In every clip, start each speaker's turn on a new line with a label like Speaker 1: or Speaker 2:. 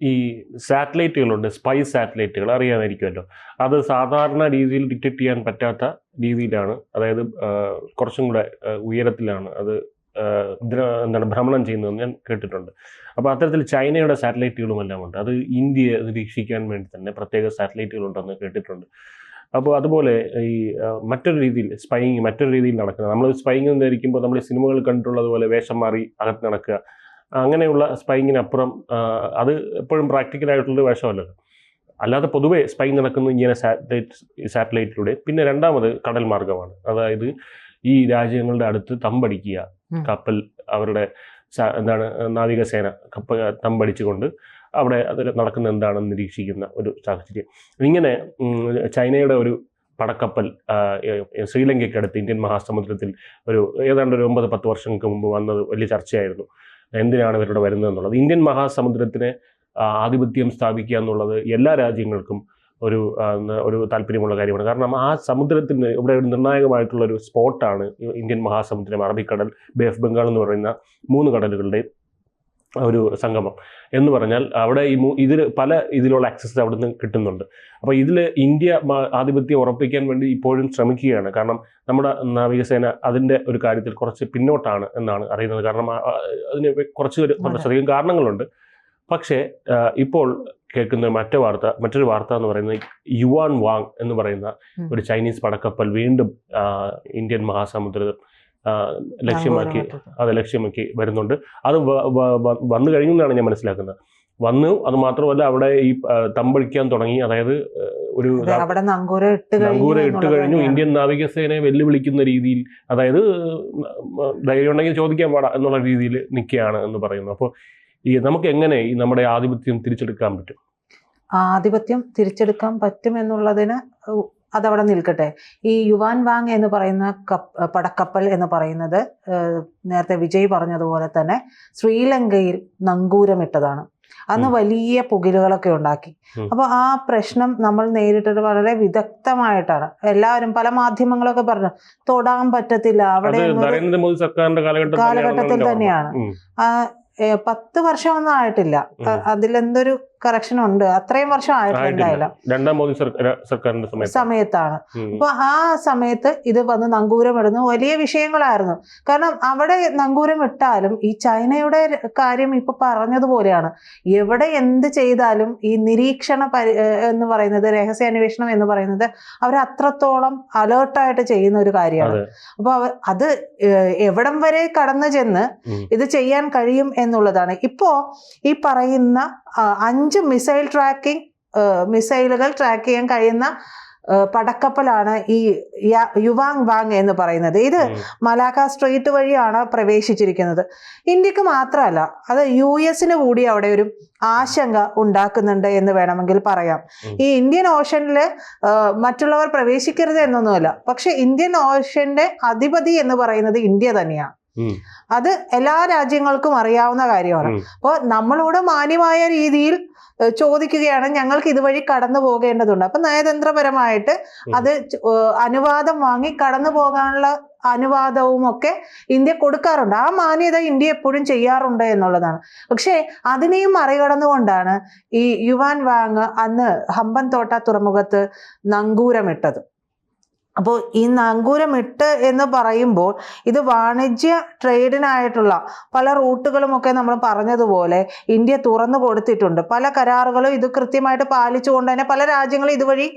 Speaker 1: ഈ സാറ്റലൈറ്റുകളുണ്ട് സ്പൈ സാറ്റലൈറ്റുകൾ അറിയാമായിരിക്കുമല്ലോ. അത് സാധാരണ രീതിയിൽ ഡിറ്റക്ട് ചെയ്യാൻ പറ്റാത്ത രീതിയിലാണ് അതായത് കുറച്ചും കൂടെ ഉയരത്തിലാണ് അത് എന്താണ് ഭ്രമണം ചെയ്യുന്നതെന്ന് ഞാൻ കേട്ടിട്ടുണ്ട്. അപ്പോൾ അത്തരത്തിൽ ചൈനയുടെ സാറ്റലൈറ്റുകളും എല്ലാം ഉണ്ട്. അത് ഇന്ത്യയെ നിരീക്ഷിക്കാൻ വേണ്ടി തന്നെ പ്രത്യേക സാറ്റലൈറ്റുകളുണ്ടെന്ന് കേട്ടിട്ടുണ്ട്. അപ്പോൾ അതുപോലെ ഈ മറ്റൊരു രീതിയിൽ സ്പൈങ് മറ്റൊരു രീതിയിൽ നടക്കുന്നത്. നമ്മൾ സ്പൈങ് എന്ന് ധരിക്കുമ്പോൾ നമ്മൾ സിനിമകൾ കണ്ടിട്ടുള്ളതുപോലെ വേഷം മാറി അകത്ത് നടക്കുക. അങ്ങനെയുള്ള സ്പൈങ്ങിനപ്പുറം അത് എപ്പോഴും പ്രാക്ടിക്കൽ ആയിട്ടുള്ളൊരു വേഷമല്ലല്ലോ അല്ലാതെ പൊതുവേ സ്പൈ നടക്കുന്നത് ഇങ്ങനെ സാറ്റലൈറ്റ് സാറ്റലൈറ്റിലൂടെ. പിന്നെ രണ്ടാമത് കടൽ മാർഗമാണ് അതായത് ഈ രാജ്യങ്ങളുടെ അടുത്ത് തമ്പടിക്കുക. കപ്പൽ അവരുടെ എന്താണ് നാവികസേന കപ്പൽ തമ്പടിച്ചുകൊണ്ട് അവിടെ അതിൽ നടക്കുന്ന എന്താണെന്ന് നിരീക്ഷിക്കുന്ന ഒരു സാഹചര്യം. ഇങ്ങനെ ചൈനയുടെ ഒരു പടക്കപ്പൽ ശ്രീലങ്കയ്ക്കടുത്ത് ഇന്ത്യൻ മഹാസമുദ്രത്തിൽ ഒരു ഏതാണ്ട് ഒരു ഒമ്പത് പത്ത് വർഷങ്ങൾക്ക് മുമ്പ് വന്നത് വലിയ ചർച്ചയായിരുന്നു. എന്തിനാണ് ഇവരുടെ വരുന്നത് എന്നുള്ളത്. ഇന്ത്യൻ മഹാസമുദ്രത്തിന് ആധിപത്യം സ്ഥാപിക്കുക എന്നുള്ളത് എല്ലാ രാജ്യങ്ങൾക്കും ഒരു ഒരു താല്പര്യമുള്ള കാര്യമാണ്. കാരണം ആ സമുദ്രത്തിന് ഇവിടെ ഒരു നിർണായകമായിട്ടുള്ള ഒരു സ്പോട്ടാണ് ഇന്ത്യൻ മഹാസമുദ്രം അറബിക്കടൽ ബേ ഓഫ് ബംഗാൾ എന്ന് പറയുന്ന മൂന്ന് കടലുകളുടെ ഒരു സംഗമം എന്ന് പറഞ്ഞാൽ അവിടെ ഈ ഇതിൽ പല ഇതിലുള്ള ആക്സസ് അവിടെ നിന്ന് കിട്ടുന്നുണ്ട്. അപ്പോൾ ഇതിൽ ഇന്ത്യ ആധിപത്യം ഉറപ്പിക്കാൻ വേണ്ടി ഇപ്പോഴും ശ്രമിക്കുകയാണ്. കാരണം നമ്മുടെ നാവികസേന അതിന്റെ ഒരു കാര്യത്തിൽ കുറച്ച് പിന്നോട്ടാണ് എന്നാണ് അറിയുന്നത്. കാരണം അതിന് കുറച്ച് കുറച്ചധികം കാരണങ്ങളുണ്ട്. പക്ഷേ ഇപ്പോൾ കേൾക്കുന്ന മറ്റു വാർത്ത മറ്റൊരു വാർത്ത എന്ന് പറയുന്നത് യുവാൻ വാങ് എന്ന് പറയുന്ന ഒരു ചൈനീസ് പടക്കപ്പൽ വീണ്ടും ഇന്ത്യൻ മഹാസമുദ്രം ലക്ഷ്യമാക്കി അത് ലക്ഷ്യമാക്കി വരുന്നുണ്ട്. അത് വന്നു കഴിഞ്ഞു എന്നാണ് ഞാൻ മനസ്സിലാക്കുന്നത്. വന്നു അത് മാത്രമല്ല അവിടെ ഈ തമ്പഴിക്കാൻ തമ്പടിക്കാൻ തുടങ്ങി. അതായത് ഒരു
Speaker 2: നങ്കൂരം ഇട്ട് കഴിഞ്ഞു.
Speaker 1: ഇന്ത്യൻ നാവികസേനയെ വെല്ലുവിളിക്കുന്ന രീതിയിൽ അതായത് ധൈര്യം ഉണ്ടെങ്കിൽ ചോദിക്കാൻ പാടാ എന്നുള്ള രീതിയിൽ നിൽക്കുകയാണ് എന്ന് പറയുന്നു. അപ്പോൾ ഈ നമുക്ക് എങ്ങനെ ഈ നമ്മുടെ ആധിപത്യം തിരിച്ചെടുക്കാൻ പറ്റും?
Speaker 2: ആധിപത്യം തിരിച്ചെടുക്കാൻ പറ്റും എന്നുള്ളതിന് അതവിടെ നിൽക്കട്ടെ. ഈ യുവാൻ വാങ് എന്ന് പറയുന്ന കപ്പ് പടക്കപ്പൽ എന്ന് പറയുന്നത് നേരത്തെ വിജയ് പറഞ്ഞതുപോലെ തന്നെ ശ്രീലങ്കയിൽ നങ്കൂരമിട്ടതാണ്. അന്ന് വലിയ പുകിലുകളൊക്കെ ഉണ്ടാക്കി.
Speaker 1: അപ്പോൾ
Speaker 2: അപ്പൊ ആ പ്രശ്നം നമ്മൾ നേരിട്ടത് വളരെ വിദഗ്ധമായിട്ടാണ്. എല്ലാവരും പല മാധ്യമങ്ങളൊക്കെ പറഞ്ഞു തൊടാൻ പറ്റത്തില്ല അവിടെ
Speaker 1: നരേന്ദ്രമോദി സർക്കാരിന്റെ കാലഘട്ടത്തിൽ
Speaker 2: തന്നെയാണ്. പത്ത് വർഷമൊന്നും ആയിട്ടില്ല. അതിലെന്തൊരു കറക്ഷൻ ഉണ്ട്. അത്രയും വർഷം ആയിട്ടില്ല.
Speaker 1: രണ്ടാം മോദി സർക്കാരിന്റെ
Speaker 2: സമയത്താണ്. അപ്പൊ ആ സമയത്ത് ഇത് വന്ന് നങ്കൂരം ഇടുന്നു വലിയ വിഷയങ്ങളായിരുന്നു. കാരണം അവിടെ നങ്കൂരം ഇട്ടാലും ഈ ചൈനയുടെ കാര്യം ഇപ്പൊ പറഞ്ഞതുപോലെയാണ്. എവിടെ എന്ത് ചെയ്താലും ഈ നിരീക്ഷണ പരി എന്ന് പറയുന്നത് രഹസ്യ അന്വേഷണം എന്ന് പറയുന്നത് അവർ അത്രത്തോളം അലേർട്ടായിട്ട് ചെയ്യുന്ന ഒരു കാര്യമാണ്. അപ്പൊ അത് എവിടം വരെ കടന്നു ചെന്ന് ഇത് ചെയ്യാൻ കഴിയും എന്നുള്ളതാണ്. ഇപ്പോ ഈ പറയുന്ന ആ, അഞ്ച് മിസൈൽ ട്രാക്കിംഗ് മിസൈലുകൾ ട്രാക്ക് ചെയ്യാൻ കഴിയുന്ന പടക്കപ്പലാണ് ഈ യുവാങ് വാങ് എന്ന് പറയുന്നത്. ഇത് മലാക്ക സ്ട്രീറ്റ് വഴിയാണ് പ്രവേശിച്ചിരിക്കുന്നത്. ഇന്ത്യയ്ക്ക് മാത്രമല്ല അത് യു എസിന് കൂടി അവിടെ ഒരു ആശങ്ക ഉണ്ടാക്കുന്നുണ്ട് എന്ന് വേണമെങ്കിൽ പറയാം. ഈ ഇന്ത്യൻ ഓഷനിൽ മറ്റുള്ളവർ പ്രവേശിക്കരുത് എന്നൊന്നുമല്ല പക്ഷെ ഇന്ത്യൻ ഓഷന്റെ അധിപതി എന്ന് പറയുന്നത് ഇന്ത്യ തന്നെയാണ്. അത് എല്ലാ രാജ്യങ്ങൾക്കും അറിയാവുന്ന കാര്യമാണ്. അപ്പോൾ നമ്മളോട് മാന്യമായ രീതിയിൽ ചോദിക്കുകയാണ് ഞങ്ങൾക്ക് ഇതുവഴി കടന്നു പോകേണ്ടതുണ്ട്. അപ്പൊ നയതന്ത്രപരമായിട്ട് അത് അനുവാദം വാങ്ങി കടന്നു പോകാനുള്ള അനുവാദവും ഒക്കെ ഇന്ത്യ കൊടുക്കാറുണ്ട്. ആ മാന്യത ഇന്ത്യ എപ്പോഴും ചെയ്യാറുണ്ട് എന്നുള്ളതാണ്. പക്ഷേ അതിനെയും മറികടന്നുകൊണ്ടാണ് ഈ യുവാൻ വാങ് അന്ന് ഹമ്പൻ തോട്ട തുറമുഖത്ത് നങ്കൂരമിട്ടത്. അപ്പോൾ ഈ നങ്കൂരമിട്ട് എന്ന് പറയുമ്പോൾ ഇത് വാണിജ്യ ട്രേഡിനായിട്ടുള്ള പല റൂട്ടുകളും ഒക്കെ നമ്മൾ പറഞ്ഞതുപോലെ ഇന്ത്യ തുറന്നു കൊടുത്തിട്ടുണ്ട്. പല കരാറുകളും ഇത് കൃത്യമായിട്ട് പാലിച്ചുകൊണ്ട് തന്നെ പല രാജ്യങ്ങളും ഇതുവഴി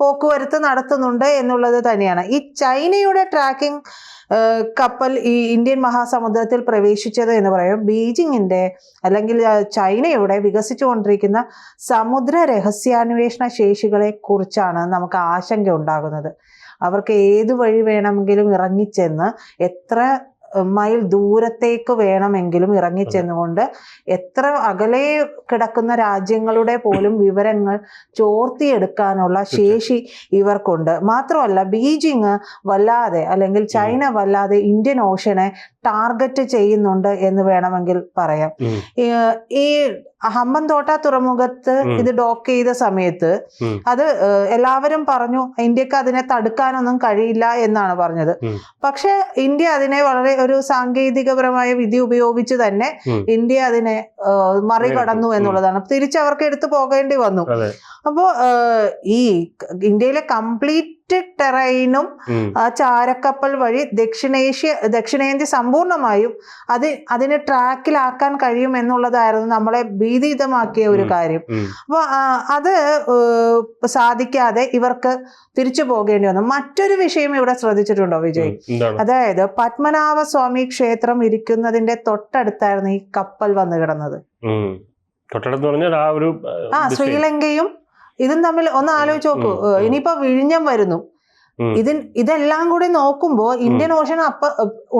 Speaker 2: പോക്കുവരത്ത് നടത്തുന്നുണ്ട് എന്നുള്ളത് തന്നെയാണ്. ഈ ചൈനയുടെ ട്രാക്കിംഗ് കപ്പൽ ഈ ഇന്ത്യൻ മഹാസമുദ്രത്തിൽ പ്രവേശിച്ചത് എന്ന് പറയുമ്പോൾ ബീജിങ്ങിന്റെ അല്ലെങ്കിൽ ചൈനയുടെ വികസിച്ചുകൊണ്ടിരിക്കുന്ന സമുദ്ര രഹസ്യാന്വേഷണ ശേഷികളെ കുറിച്ചാണ് നമുക്ക് ആശങ്ക ഉണ്ടാകുന്നത്. അവർക്ക് ഏതു വഴി വേണമെങ്കിലും ഇറങ്ങിച്ചെന്ന് എത്ര മൈൽ ദൂരത്തേക്ക് വേണമെങ്കിലും ഇറങ്ങിച്ചെന്നുകൊണ്ട് എത്ര അകലെ കിടക്കുന്ന രാജ്യങ്ങളുടെ പോലും വിവരങ്ങൾ ചോർത്തിയെടുക്കാനുള്ള ശേഷി ഇവർക്കുണ്ട്. മാത്രമല്ല ബീജിങ് വല്ലാതെ അല്ലെങ്കിൽ ചൈന വല്ലാതെ ഇന്ത്യൻ ഓഷനെ ടാർഗറ്റ് ചെയ്യുന്നുണ്ട് എന്ന് വേണമെങ്കിൽ പറയാം. ഈ- ഈ ഹമ്പൻതോട്ട തുറമുഖത്ത് ഇത് ഡോക്ക് ചെയ്ത സമയത്ത് അത് എല്ലാവരും പറഞ്ഞു ഇന്ത്യയ്ക്ക് അതിനെ തടുക്കാനൊന്നും കഴിയില്ല എന്നാണ് പറഞ്ഞത്. പക്ഷെ ഇന്ത്യ അതിനെ വളരെ ഒരു സാങ്കേതികപരമായ വിധി ഉപയോഗിച്ച് തന്നെ ഇന്ത്യ അതിനെ മറികടന്നു എന്നുള്ളതാണ്. തിരിച്ചവർക്ക് എടുത്തു പോകേണ്ടി വന്നു.
Speaker 1: അപ്പോൾ
Speaker 2: അപ്പോ ഈ ഇന്ത്യയിലെ കംപ്ലീറ്റ് ടെറൈനും ആ ചാരക്കപ്പൽ വഴി ദക്ഷിണേഷ്യ ദക്ഷിണേന്ത്യ സമ്പൂർണമായും അത് അതിനെ ട്രാക്കിലാക്കാൻ കഴിയും എന്നുള്ളതായിരുന്നു നമ്മളെ ഭീതിതമാക്കിയ ഒരു കാര്യം.
Speaker 1: അപ്പൊ
Speaker 2: അപ്പോൾ അത് സാധിക്കാതെ ഇവർക്ക് തിരിച്ചു പോകേണ്ടി വന്നു. മറ്റൊരു വിഷയം ഇവിടെ ശ്രദ്ധിച്ചിട്ടുണ്ടോ വിജയ്?
Speaker 1: അതായത് പത്മനാഭ
Speaker 2: സ്വാമി പത്മനാഭസ്വാമി ക്ഷേത്രം ഇരിക്കുന്നതിന്റെ തൊട്ടടുത്തായിരുന്നു ഈ കപ്പൽ വന്നു കിടന്നത്.
Speaker 1: തൊട്ടടുത്ത് പറഞ്ഞാൽ ആ ഒരു
Speaker 2: ആ ശ്രീലങ്കയും ഇതും തമ്മിൽ ഒന്ന് ആലോചിച്ച് നോക്കൂ. ഇനിയിപ്പോ വിഴിഞ്ഞം വരുന്നു. ഇതിൻ ഇതെല്ലാം കൂടി നോക്കുമ്പോൾ ഇന്ത്യൻ ഓഷൻ അപ്പ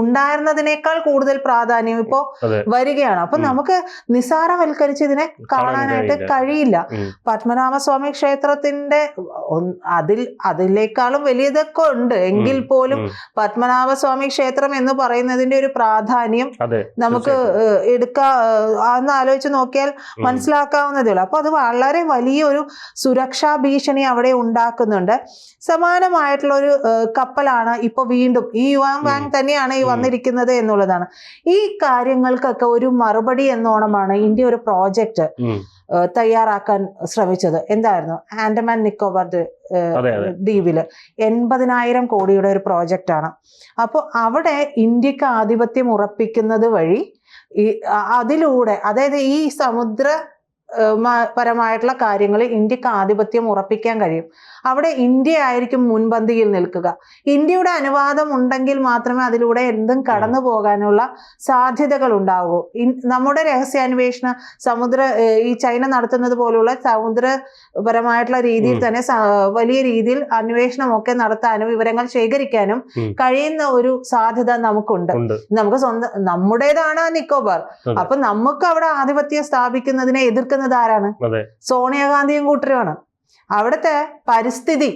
Speaker 2: ഉണ്ടായിരുന്നതിനേക്കാൾ കൂടുതൽ പ്രാധാന്യം ഇപ്പോ വരികയാണ്. അപ്പൊ നമുക്ക് നിസാരവൽക്കരിച്ച് ഇതിനെ കാണാനായിട്ട്
Speaker 1: കഴിയില്ല.
Speaker 2: പത്മനാഭസ്വാമി ക്ഷേത്രത്തിന്റെ അതിൽ അതിലേക്കാളും വലിയതൊക്കെ ഉണ്ട്. എങ്കിൽ പോലും പത്മനാഭസ്വാമി ക്ഷേത്രം എന്ന് പറയുന്നതിന്റെ ഒരു പ്രാധാന്യം നമുക്ക്. എടുക്കാ അന്ന് ആലോചിച്ച് നോക്കിയാൽ മനസ്സിലാക്കാവുന്നതേ ഉള്ളൂ. അപ്പൊ അത് വളരെ വലിയൊരു സുരക്ഷാ ഭീഷണി അവിടെ ഉണ്ടാക്കുന്നുണ്ട്. സമാനമായിട്ടുള്ള ഒരു കപ്പലാണ് ഇപ്പൊ വീണ്ടും ഈ യുവാങ് വാങ് തന്നെയാണ് ഈ വന്നിരിക്കുന്നത് എന്നുള്ളതാണ്. ഈ കാര്യങ്ങൾക്കൊക്കെ ഒരു മറുപടി എന്നോണമാണ് ഇന്ത്യ ഒരു പ്രോജക്റ്റ് തയ്യാറാക്കാൻ ശ്രമിച്ചത്. എന്തായിരുന്നു? ആൻഡമാൻ നിക്കോബാർ. ദ്വീപിൽ എൺപതിനായിരം കോടിയുടെ ഒരു പ്രോജക്റ്റ് ആണ് അപ്പോൾ അവിടെ ഇന്ത്യയ്ക്ക് ആധിപത്യം ഉറപ്പിക്കുന്നത് വഴി ഈ അതിലൂടെ അതായത് ഈ സമുദ്ര പരമായിട്ടുള്ള കാര്യങ്ങൾ ഇന്ത്യയ്ക്ക് ആധിപത്യം ഉറപ്പിക്കാൻ കഴിയും. അവിടെ ഇന്ത്യ ആയിരിക്കും മുൻപന്തിയിൽ നിൽക്കുക. ഇന്ത്യയുടെ അനുവാദം ഉണ്ടെങ്കിൽ മാത്രമേ അതിലൂടെ എന്തും കടന്നു പോകാനുള്ള സാധ്യതകൾ ഉണ്ടാവൂ. നമ്മുടെ രഹസ്യാന്വേഷണ സമുദ്ര ഈ ചൈന നടത്തുന്നത് പോലുള്ള സമുദ്രപരമായിട്ടുള്ള രീതിയിൽ തന്നെ വലിയ രീതിയിൽ അന്വേഷണമൊക്കെ നടത്താനും വിവരങ്ങൾ ശേഖരിക്കാനും കഴിയുന്ന ഒരു സാധ്യത നമുക്കുണ്ട്. നമുക്ക് സ്വന്തം നമ്മുടേതാണ് നിക്കോബാർ. അപ്പൊ നമുക്ക് അവിടെ ആധിപത്യം സ്ഥാപിക്കുന്നതിനെ എതിർക്കുന്നത് ആരാണ്? സോണിയാഗാന്ധിയും കൂട്ടരുമാണ്. അവിടുത്തെ പരിസ്ഥിതി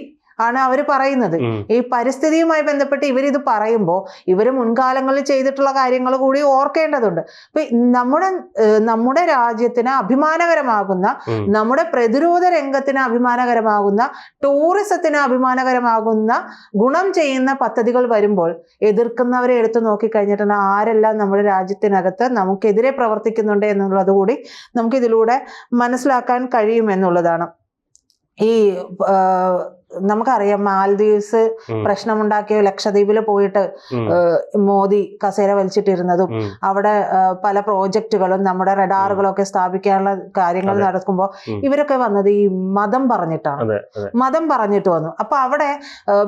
Speaker 2: ആണ് അവർ പറയുന്നത്. ഈ പരിസ്ഥിതിയുമായി ബന്ധപ്പെട്ട് ഇവരിത് പറയുമ്പോൾ ഇവർ മുൻകാലങ്ങളിൽ ചെയ്തിട്ടുള്ള കാര്യങ്ങൾ കൂടി ഓർക്കേണ്ടതുണ്ട്. അപ്പൊ നമ്മുടെ നമ്മുടെ രാജ്യത്തിന് അഭിമാനകരമാകുന്ന നമ്മുടെ പ്രതിരോധ രംഗത്തിന് അഭിമാനകരമാകുന്ന ടൂറിസത്തിന് അഭിമാനകരമാകുന്ന ഗുണം ചെയ്യുന്ന പദ്ധതികൾ വരുമ്പോൾ എതിർക്കുന്നവരെ എടുത്തു നോക്കിക്കഴിഞ്ഞിട്ടുണ്ട് ആരെല്ലാം നമ്മുടെ രാജ്യത്തിനകത്ത് നമുക്കെതിരെ പ്രവർത്തിക്കുന്നുണ്ട് എന്നുള്ളത് കൂടി നമുക്കിതിലൂടെ മനസ്സിലാക്കാൻ കഴിയുമെന്നുള്ളതാണ് ഈ നമുക്കറിയാം മാൽദീവ്സ്. പ്രശ്നമുണ്ടാക്കിയ ലക്ഷദ്വീപിൽ പോയിട്ട് മോദി കസേര വലിച്ചിട്ടിരുന്നതും അവിടെ പല പ്രോജക്റ്റുകളും നമ്മുടെ റഡാറുകളൊക്കെ സ്ഥാപിക്കാനുള്ള കാര്യങ്ങൾ നടക്കുമ്പോൾ ഇവരൊക്കെ വന്നത് ഈ മതം പറഞ്ഞിട്ടാണ്. മതം പറഞ്ഞിട്ട് വന്നു. അപ്പൊ അവിടെ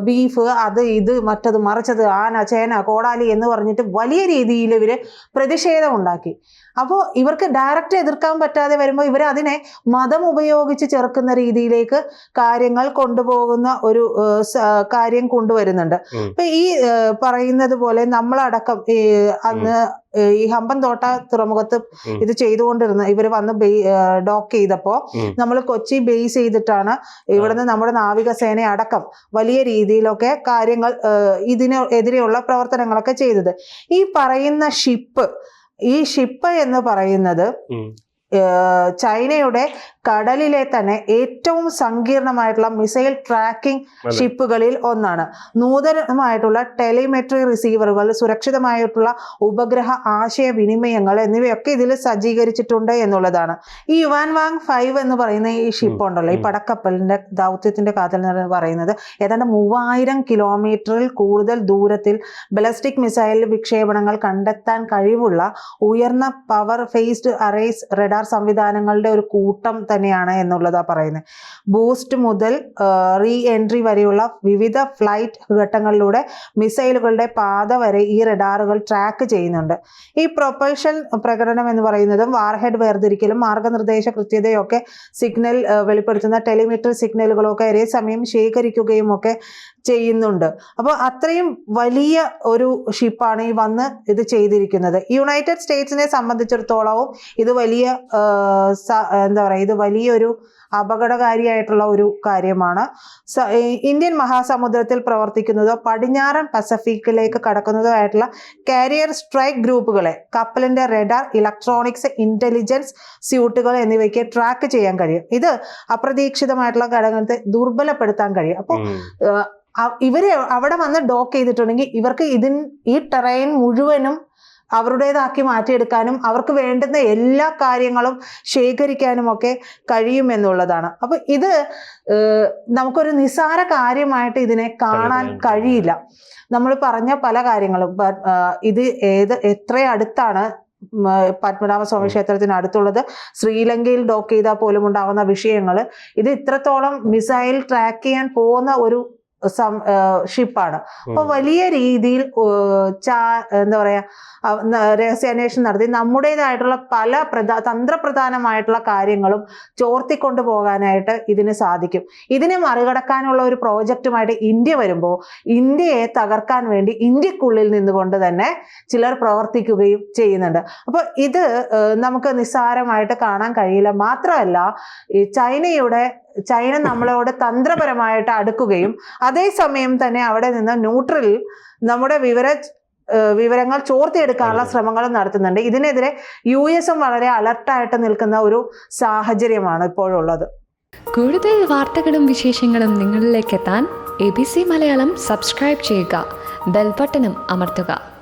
Speaker 2: ബീഫ് അത് ഇത് മറ്റത് മറിച്ചത് ആന ചേന കോടാലി എന്ന് പറഞ്ഞിട്ട് വലിയ രീതിയിൽ ഇവർ പ്രതിഷേധം ഉണ്ടാക്കി. അപ്പോൾ ഇവർക്ക് ഡയറക്റ്റ് എതിർക്കാൻ പറ്റാതെ വരുമ്പോൾ ഇവർ അതിനെ മതം ഉപയോഗിച്ച് ചെറുക്കുന്ന രീതിയിലേക്ക് കാര്യങ്ങൾ കൊണ്ടുപോകുന്ന ഒരു കാര്യം കൊണ്ടുവരുന്നുണ്ട്. അപ്പൊ ഈ പറയുന്നത് പോലെ നമ്മളടക്കം ഈ അന്ന് ഈ ഹമ്പൻതോട്ട തുറമുഖത്ത്. ഇത് ചെയ്തുകൊണ്ടിരുന്ന ഇവർ വന്ന് ഡോക്ക് ചെയ്തപ്പോ നമ്മൾ കൊച്ചി ബേസ് ചെയ്തിട്ടാണ് ഇവിടുന്ന് നമ്മുടെ നാവികസേന അടക്കം വലിയ രീതിയിലൊക്കെ കാര്യങ്ങൾ ഇതിനെതിരെയുള്ള ഇതിന് എതിരെയുള്ള പ്രവർത്തനങ്ങളൊക്കെ ചെയ്തത്. ഈ പറയുന്ന ഷിപ്പ് ഈ ഷിപ്പ് എന്ന് പറയുന്നത് ചൈനയുടെ കടലിലെ തന്നെ ഏറ്റവും സങ്കീർണമായിട്ടുള്ള മിസൈൽ ട്രാക്കിംഗ് ഷിപ്പുകളിൽ ഒന്നാണ്. നൂതനമായിട്ടുള്ള ടെലിമെട്രി റിസീവറുകൾ സുരക്ഷിതമായിട്ടുള്ള ഉപഗ്രഹ ആശയവിനിമയങ്ങൾ എന്നിവയൊക്കെ ഇതിൽ സജ്ജീകരിച്ചിട്ടുണ്ട് എന്നുള്ളതാണ്. ഈ യുവാൻ വാങ് ഫൈവ് എന്ന് പറയുന്ന ഈ ഷിപ്പ് ഉണ്ടല്ലോ ഈ. പടക്കപ്പലിന്റെ ദൗത്യത്തിന്റെ കാതൽ എന്ന് പറയുന്നത് ഏതാണ്ട് മൂവായിരം കിലോമീറ്ററിൽ കൂടുതൽ ദൂരത്തിൽ ബലസ്റ്റിക് മിസൈൽ വിക്ഷേപണങ്ങൾ കണ്ടെത്താൻ കഴിവുള്ള ഉയർന്ന പവർ ഫേസ്ഡ് അറേസ് റഡാർ സംവിധാനങ്ങളുടെ ഒരു കൂട്ടം തന്നെയാണ് എന്നുള്ളതാ പറയുന്നത്. ബൂസ്റ്റ് മുതൽ റീ എൻട്രി വരെയുള്ള വിവിധ ഫ്ലൈറ്റ് ഘട്ടങ്ങളിലൂടെ മിസൈലുകളുടെ പാത വരെ ഈ റഡാറുകൾ ട്രാക്ക് ചെയ്യുന്നുണ്ട്. ഈ പ്രൊപ്പൽഷൻ പ്രകടനം എന്ന് പറയുന്നതും വാർഹെഡ് വേർതിരിക്കലും മാർഗനിർദ്ദേശ കൃത്യതയൊക്കെ സിഗ്നൽ വെളിപ്പെടുത്തുന്ന ടെലിമെട്രി സിഗ്നലുകളൊക്കെ ഒരേ സമയം ശേഖരിക്കുകയും ഒക്കെ ചെയ്യുന്നുണ്ട്. അപ്പോൾ അത്രയും വലിയ ഒരു ഷിപ്പാണ് ഈ വന്ന് ഇത് ചെയ്തിരിക്കുന്നത്. യുണൈറ്റഡ് സ്റ്റേറ്റ്സിനെ സംബന്ധിച്ചിടത്തോളവും ഇത് വലിയ എന്താ പറയുക ഇത് വലിയൊരു അപകടകാരിയായിട്ടുള്ള ഒരു കാര്യമാണ്. ഇന്ത്യൻ മഹാസമുദ്രത്തിൽ പ്രവർത്തിക്കുന്നതോ പടിഞ്ഞാറൻ പസഫിക്കിലേക്ക് കടക്കുന്നതോ ആയിട്ടുള്ള കാരിയർ സ്ട്രൈക്ക് ഗ്രൂപ്പുകളെ കപ്പലിന്റെ റെഡാർ ഇലക്ട്രോണിക്സ് ഇന്റലിജൻസ് സ്യൂട്ടുകൾ എന്നിവയ്ക്ക് ട്രാക്ക് ചെയ്യാൻ കഴിയും. ഇത് അപ്രതീക്ഷിതമായിട്ടുള്ള ഘടകത്തെ ദുർബലപ്പെടുത്താൻ കഴിയും. അപ്പോൾ ഇവർ അവിടെ വന്ന് ഡോക്ക് ചെയ്തിട്ടുണ്ടെങ്കിൽ ഇവർക്ക് ഇതിൻ ഈ ടെറൈൻ മുഴുവനും അവരുടേതാക്കി മാറ്റിയെടുക്കാനും അവർക്ക് വേണ്ടുന്ന എല്ലാ കാര്യങ്ങളും ശേഖരിക്കാനും ഒക്കെ കഴിയും എന്നുള്ളതാണ്. അപ്പൊ ഇത് നമുക്കൊരു നിസാര കാര്യമായിട്ട് ഇതിനെ കാണാൻ
Speaker 1: കഴിയില്ല.
Speaker 2: നമ്മൾ പറഞ്ഞ പല കാര്യങ്ങളും. ഇത് ഏത് എത്ര അടുത്താണ് പത്മനാഭസ്വാമി ക്ഷേത്രത്തിന് അടുത്തുള്ളത്? ശ്രീലങ്കയിൽ ഡോക്ക് ചെയ്താൽ പോലും ഉണ്ടാകുന്ന വിഷയങ്ങൾ ഇത് ഇത്രത്തോളം മിസൈൽ ട്രാക്ക് ചെയ്യാൻ പോകുന്ന ഒരു ഷിപ്പാണ്. അപ്പൊ. വലിയ രീതിയിൽ ചാ- എന്താ പറയാ രഹസ്യാന്വേഷണം നടത്തി. നമ്മുടേതായിട്ടുള്ള പല പ്രധാ തന്ത്രപ്രധാനമായിട്ടുള്ള കാര്യങ്ങളും ചോർത്തിക്കൊണ്ടു പോകാനായിട്ട് ഇതിന് സാധിക്കും. ഇതിനെ മറികടക്കാനുള്ള ഒരു പ്രോജക്റ്റുമായിട്ട് ഇന്ത്യ വരുമ്പോൾ ഇന്ത്യയെ തകർക്കാൻ വേണ്ടി ഇന്ത്യക്കുള്ളിൽ നിന്നുകൊണ്ട് തന്നെ ചിലർ പ്രവർത്തിക്കുകയും ചെയ്യുന്നുണ്ട്. അപ്പോൾ ഇത് നമുക്ക് നിസ്സാരമായിട്ട് കാണാൻ കഴിയില്ല. മാത്രമല്ല ഈ ചൈനയുടെ ചൈന നമ്മളോട് തന്ത്രപരമായിട്ട് അടുക്കുകയും അതേസമയം തന്നെ അവിടെ നിന്ന് ന്യൂട്രൽ നമ്മുടെ വിവര വിവരങ്ങൾ ചോർത്തിയെടുക്കാനുള്ള. ശ്രമങ്ങളും നടത്തുന്നുണ്ട്. ഇതിനെതിരെ യു എസും വളരെ അലർട്ടായിട്ട് നിൽക്കുന്ന ഒരു സാഹചര്യമാണ് ഇപ്പോഴുള്ളത്.
Speaker 3: കൂടുതൽ വാർത്തകളും വിശേഷങ്ങളും നിങ്ങളിലേക്ക് എത്താൻ A B C Malayalam subscribe ചെയ്യുക. ബെൽബട്ടനും അമർത്തുക.